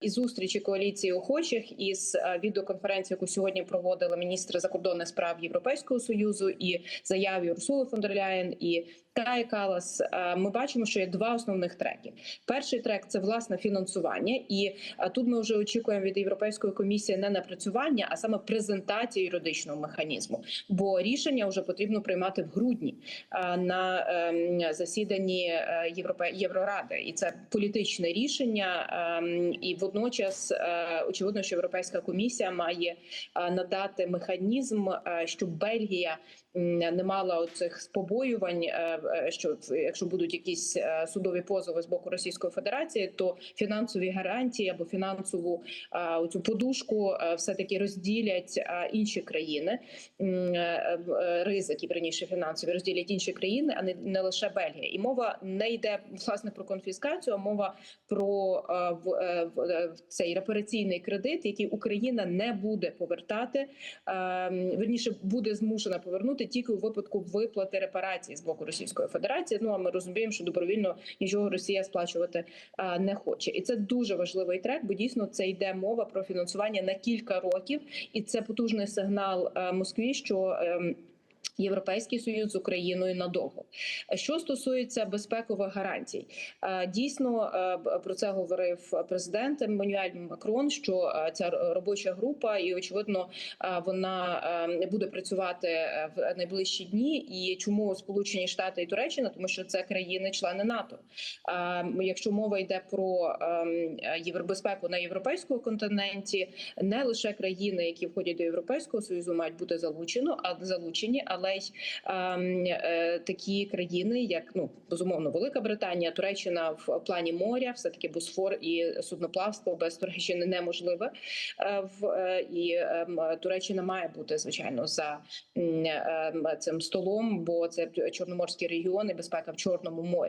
І зустрічі коаліції охочих із е, відеоконференції, яку сьогодні проводили міністри закордонних справ Європейського союзу, і заяві Урсули фон дер Ляєн і Кая Калас. е, Ми бачимо, що є два основних треки. Перший трек це власне фінансування, і е, тут ми вже очікуємо від Європейської комісії не напрацювання, а саме презентації юридичного механізму. Бо рішення вже потрібно приймати в грудні е, на ем, засіданні Європе Євроради, і це політичне рішення. ем, І водночас очевидно, що Європейська комісія має надати механізм, щоб Бельгія не мала оцих побоювань, е, що в- якщо будуть якісь е, судові позови з боку Російської Федерації, то фінансові гарантії або фінансову е, цю подушку все таки розділять е, інші країни. Е, е, Ризики верніше фінансові розділять інші країни, а не, не лише Бельгія. І мова не йде власне про конфіскацію, а мова про е, в, е, е, цей репараційний кредит, який Україна не буде повертати. е, Верніше буде змушена повернути тільки у випадку виплати репарацій з боку Російської Федерації. Ну а ми розуміємо, що добровільно нічого Росія сплачувати не хоче, і це дуже важливий трек, бо дійсно це йде мова про фінансування на кілька років, і це потужний сигнал Москві, що ем, Європейський союз з Україною надовго. Що стосується безпекових гарантій, е, дійсно е, про це говорив президент Еммануель Макрон. Що е, ця робоча група, і очевидно, вона буде працювати в найближчі дні. І чому Сполучені Штати і Туреччина? Тому що це країни-члени НАТО. Якщо мова йде про ем, євробезпеку на європейському континенті, не лише країни, які входять до європейського союзу, мають бути залучено, а залучені, але й ем, е, такі країни, як ну безумовно Велика Британія, Туреччина в плані моря, все таки Босфор і судноплавство без Туреччини неможливе. Е, в е, і ем, Туреччина має бути звичайно за ем, цим столом, бо це чорноморський регіон і безпека в Чорному морі.